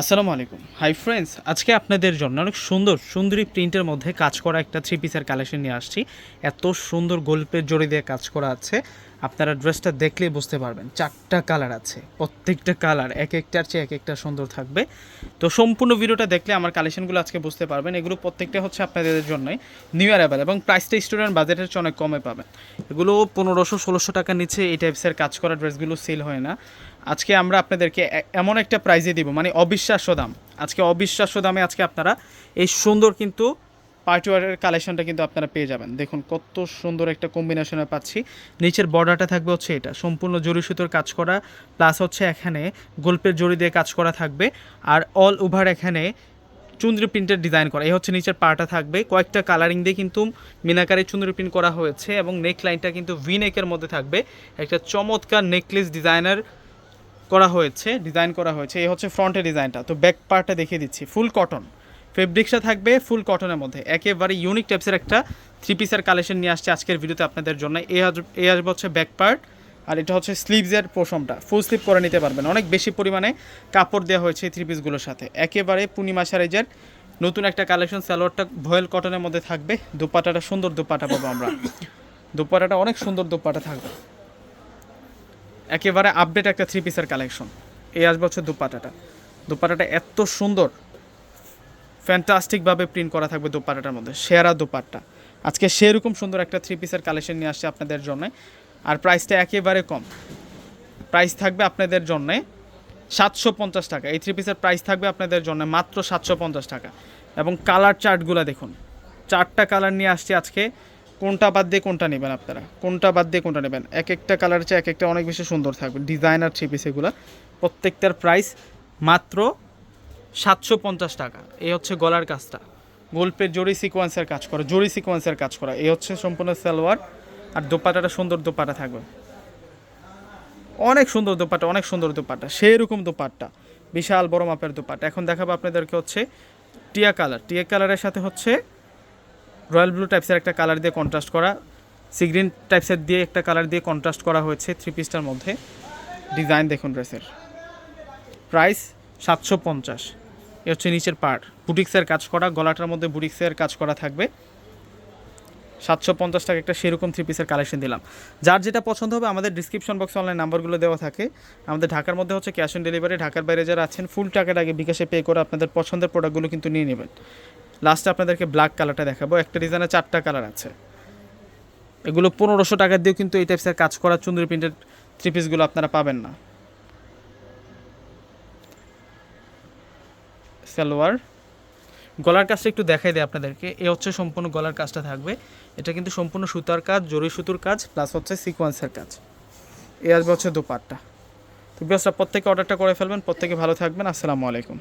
আসসালামু আলাইকুম। Hi friends আজকে আপনাদের জন্য অনেক সুন্দর, সুন্দরী প্রিন্টের মধ্যে কাজ করা একটা থ্রি পিসের কালেকশন নিয়ে আসছি। এত সুন্দর গল্পের জড়ি দিয়ে কাজ করা আছে। আপনারা ড্রেসটা দেখলেই বুঝতে পারবেন, চারটা কালার আছে, প্রত্যেকটা কালার এক একটার চেয়ে এক একটা সুন্দর থাকবে। তো সম্পূর্ণ ভিডিওটা দেখলে আমার কালেকশনগুলো আজকে বুঝতে পারবেন। এগুলো প্রত্যেকটা হচ্ছে আপনাদের জন্যই নিউ অ্যারাইভেল এবং প্রাইসটা স্টুডেন্ট বাজেটের চেয়ে অনেক কমে পাবেন। এগুলো পনেরোশো, ষোলোশো টাকার নিচে এই টাইপসের কাজ করা ড্রেসগুলো সেল হয় না। আজকে আমরা আপনাদেরকে এমন একটা প্রাইজে দিব মানে অবিশ্বাস্য দাম। আজকে অবিশ্বাস্য দামে আজকে আপনারা এই সুন্দর কিন্তু পার্টিওয়ারের কালেকশনটা কিন্তু আপনারা পেয়ে যাবেন। দেখুন কত সুন্দর একটা কম্বিনেশনে পাচ্ছি। নিচের বর্ডারটা থাকবে হচ্ছে এটা। সম্পূর্ণ জরি সুতোর কাজ করা প্লাস হচ্ছে এখানে গল্পের জড়ি দিয়ে কাজ করা থাকবে। আর অল ওভার এখানে চুন্দ্রি প্রিন্টের ডিজাইন করা। এই হচ্ছে নিচের পাটা থাকবে। কয়েকটা কালারিং দিয়ে কিন্তু মিনাকারে চুন্দ্রি প্রিন্ট করা হয়েছে এবং নেক লাইনটা কিন্তু ভি নেকের মধ্যে থাকবে। একটা চমৎকার নেকলেস ডিজাইনার করা হয়েছে ডিজাইন করা হয়েছে, এই হচ্ছে ফ্রন্টের ডিজাইনটা তো ব্যাক পার্টটা দেখিয়ে দিচ্ছি ফুল কটন ফেব্রিক্সটা থাকবে ফুল কটনের মধ্যে। একেবারে ইউনিক টাইপসের একটা থ্রি পিসের কালেকশন নিয়ে আসছে আজকের ভিডিওতে আপনাদের জন্য। এই আস- এই আসবে হচ্ছে ব্যাক পার্ট আর এটা হচ্ছে স্লিভসের পোষমটা ফুল স্লিভ করে নিতে পারবেন। অনেক বেশি পরিমাণে কাপড় দেওয়া হয়েছে এই থ্রি পিসগুলোর সাথে। একেবারে পূর্ণিমা সাইজের নতুন একটা কালেকশন সালোয়ারটা ভয়েল কটনের মধ্যে থাকবে। দুপাটাটা সুন্দর দুপাটা পাবো আমরা। দুপাটাটা অনেক সুন্দর দুপাটা থাকবে। একেবারে আপডেট একটা থ্রি পিসের কালেকশন এই আসবে হচ্ছে দুপাটাটা। দুপাটাটা এত সুন্দর। ফ্যান্টাস্টিকভাবে প্রিন্ট করা থাকবে দুপাটাটার মধ্যে, সেরা দুপাট্টা। আজকে সেরকম সুন্দর একটা থ্রি পিসের কালেকশন নিয়ে আসছে আপনাদের জন্য। আর প্রাইসটা একেবারে কম। প্রাইস থাকবে আপনাদের জন্যে সাতশো পঞ্চাশ টাকা। এই থ্রি পিসের প্রাইস থাকবে আপনাদের জন্য মাত্র সাতশো পঞ্চাশ টাকা। এবং কালার চার্টগুলো দেখুন। চারটা কালার নিয়ে আসছি আজকে। কোনটা বাদ দিয়ে কোনটা নেবেন আপনারা? কোনটা বাদ দিয়ে কোনটা নেবেন? এক একটা কালার চেয়ে এক একটা অনেক বেশি সুন্দর থাকবে। ডিজাইনার থ্রি পিস এগুলো। প্রত্যেকটার প্রাইস মাত্র সাতশো পঞ্চাশ টাকা। এই হচ্ছে গলার কাজটা। গল্পের জরি সিকোয়েন্সের কাজ করা, জরি সিকোয়েন্সের কাজ করা। এই হচ্ছে সম্পূর্ণ সালোয়ার আর দোপাটাটা সুন্দর দোপাটা থাকবে। অনেক সুন্দর দোপাট্টা অনেক সুন্দর দোপাট্টা সেই রকম দোপাট্টা। বিশাল বড় মাপের দোপাট্টা। এখন দেখাবো আপনাদেরকে হচ্ছে টিয়া কালার টিয়া কালারের সাথে হচ্ছে রয়্যাল ব্লু টাইপসের একটা কালার দিয়ে কন্ট্রাস্ট করা। সিগ্রিন টাইপসের দিয়ে একটা কালার দিয়ে কন্ট্রাস্ট করা হয়েছে থ্রি পিসটার মধ্যে। ডিজাইন দেখুন ড্রেসের। প্রাইস সাতশো পঞ্চাশ। এ হচ্ছে নিচের পার্ট বুটিক্সের কাজ করা, গলাটার মধ্যে বুটিক্সের কাজ করা থাকবে। সাতশো পঞ্চাশ টাকা একটা সেরকম থ্রি পিসের কালেকশন দিলাম। যার যেটা পছন্দ হবে, আমাদের ডিসক্রিপশন বক্সে অনলাইন নাম্বারগুলো দেওয়া থাকে। আমাদের ঢাকার মধ্যে হচ্ছে ক্যাশ অন ডেলিভারি ঢাকার বাইরে যারা আছেন ফুল টাকার আগে বিকাশে পে করে আপনাদের পছন্দের প্রোডাক্টগুলো কিন্তু নিয়ে নেবেন। লাস্টে আপনাদেরকে ব্ল্যাক কালারটা দেখাবো। একটা ডিজাইনে চারটা কালার আছে। এগুলো পনেরোশো টাকা দিয়েও কিন্তু এই টাইপসের কাজ করা চুন্দরি প্রিন্টের থ্রি পিসগুলো আপনারা পাবেন না। সালোয়ার গলার কাজটা একটু দেখাই দেয় আপনাদেরকে। এ হচ্ছে সম্পূর্ণ গলার কাজটা থাকবে। এটা কিন্তু সম্পূর্ণ সুতার কাজ, জরি সুতোর কাজ প্লাস হচ্ছে সিকোয়েন্সের কাজ। এ আসবে হচ্ছে দোপাট্টা। তো বেশ প্রত্যেকে অর্ডারটা করে ফেলবেন, প্রত্যেকে ভালো থাকবেন। আসসালামু আলাইকুম।